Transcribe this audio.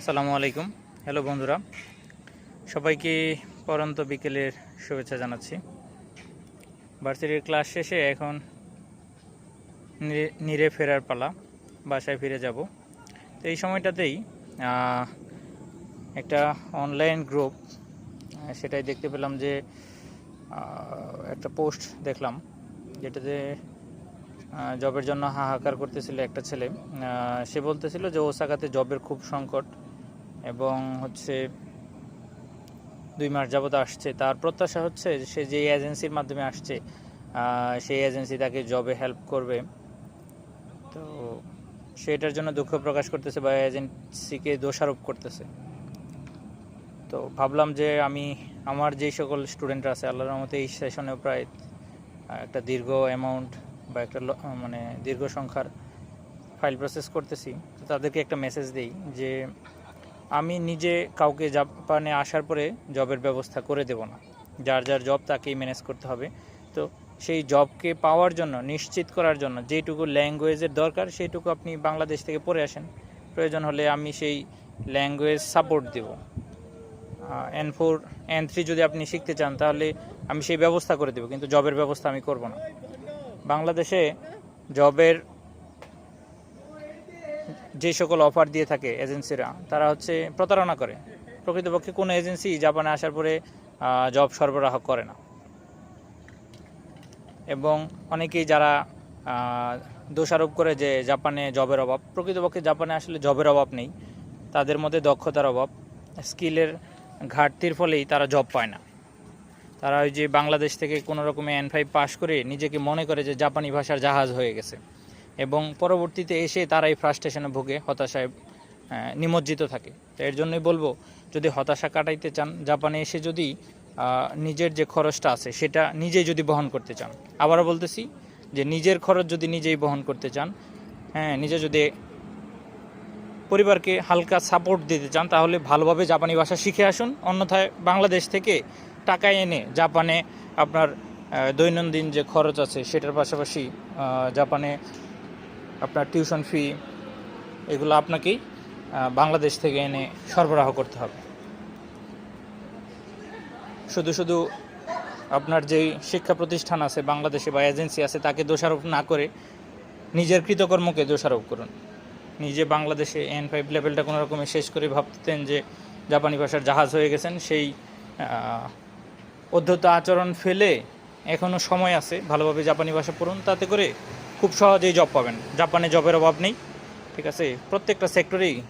সালামু আলাইকুম। হ্যালো বন্ধুরা, সবাইকে পরন্ত বিকেলের শুভেচ্ছা জানাচ্ছি। ভার্সিটির ক্লাস শেষে এখন নিরে- ফেরার পালা, বাসায় ফিরে যাব। তো এই সময়টাতেই একটা অনলাইন গ্রুপ সেটাই দেখতে পেলাম যে একটা পোস্ট দেখলাম, যেটাতে জবের জন্য হাহাকার করতেছিল একটা ছেলে। সে বলতেছিল যে, ওসাকাতে জবের খুব সংকট এবং হচ্ছে দুই মাস যাবত আসছে। তার প্রত্যাশা হচ্ছে সে যে এজেন্সির মাধ্যমে আসছে সেই এজেন্সি তাকে জবে হেল্প করবে। তো সে এটার জন্য দুঃখ প্রকাশ করতেছে বা এজেন্সিকে দোষারোপ করতেছে। তো ভাবলাম যে আমি, আমার যেই সকল স্টুডেন্টরা আছে, আল্লাহর রহমতে এই সেশনেও প্রায় একটা দীর্ঘ অ্যামাউন্ট বা একটা মানে দীর্ঘ সংখ্যার ফাইল প্রসেস করতেছি। তো তাদেরকে একটা মেসেজ দিই যে আমি নিজে কাউকে জাপানে আসার পরে জবের ব্যবস্থা করে দেব না। যার যার জব তাকেই ম্যানেজ করতে হবে। তো সেই জবকে পাওয়ার জন্য, নিশ্চিত করার জন্য যেটুকু ল্যাঙ্গুয়েজের দরকার সেইটুকু আপনি বাংলাদেশ থেকে পড়ে আসেন। প্রয়োজন হলে আমি সেই ল্যাঙ্গুয়েজ সাপোর্ট দেব। এন ফোর এন থ্রি যদি আপনি শিখতে চান, তাহলে আমি সেই ব্যবস্থা করে দেবো, কিন্তু জবের ব্যবস্থা আমি করব না। বাংলাদেশে জবের যে সকল অফার দিয়ে থাকে এজেন্সিরা তারা হচ্ছে প্রতারণা করে। প্রকৃতপক্ষে কোনো এজেন্সি জাপানে আসার পরে জব সরবরাহ করে না। এবং অনেকেই যারা দোষারোপ করে যে জাপানে জবের অভাব, প্রকৃতপক্ষে জাপানে আসলে জবের অভাব নেই। তাদের মধ্যে দক্ষতার অভাব স্কিলের ঘাটতির ফলেই তারা জব পায় না। তারা ওই যে বাংলাদেশ থেকে কোনো রকমে এন ফাইভ পাশ করে নিজেকে মনে করে যে জাপানি ভাষার জাহাজ হয়ে গেছে। এবং পরবর্তীতে এসে তারা এই ফ্রাস্ট্রেশনে ভুগে, হতাশায় নিমজ্জিত থাকে। তো এর জন্যই বলব, যদি হতাশা কাটাইতে চান, জাপানে এসে যদি নিজের যে খরচটা আছে, সেটা নিজেই যদি বহন করতে চান। আবারও বলতেছি যে নিজের খরচ যদি নিজেই বহন করতে চান হ্যাঁ নিজে যদি পরিবারকে হালকা সাপোর্ট দিতে চান, তাহলে ভালোভাবে জাপানি ভাষা শিখে আসুন। অন্যথায় বাংলাদেশ থেকে টাকা এনে জাপানে আপনার দৈনন্দিন যে খরচ আছে, সেটার পাশাপাশি জাপানে আপনার টিউশন ফি, এগুলো আপনাকেই বাংলাদেশ থেকে এনে সরবরাহ করতে হবে। শুধু শুধু আপনার যেই শিক্ষা প্রতিষ্ঠান আছে, বাংলাদেশে বা এজেন্সি আছে, তাকে দোষারোপ না করে নিজের কৃতকর্মকে দোষারোপ করুন। নিজে বাংলাদেশে এন ফাইভ লেভেলটা কোনো রকমে শেষ করে ভাবতেন যে জাপানি ভাষার জাহাজ হয়ে গেছেন, সেই অধ্যত আচরণ ফেলে এখনও সময় আছে ভালোভাবে জাপানি ভাষা পড়ুন, তাতে করে খুব সহজেই জব পাবেন। জাপানে জবের অভাব নেই। ঠিক আছে? প্রত্যেকটা সেক্টরেই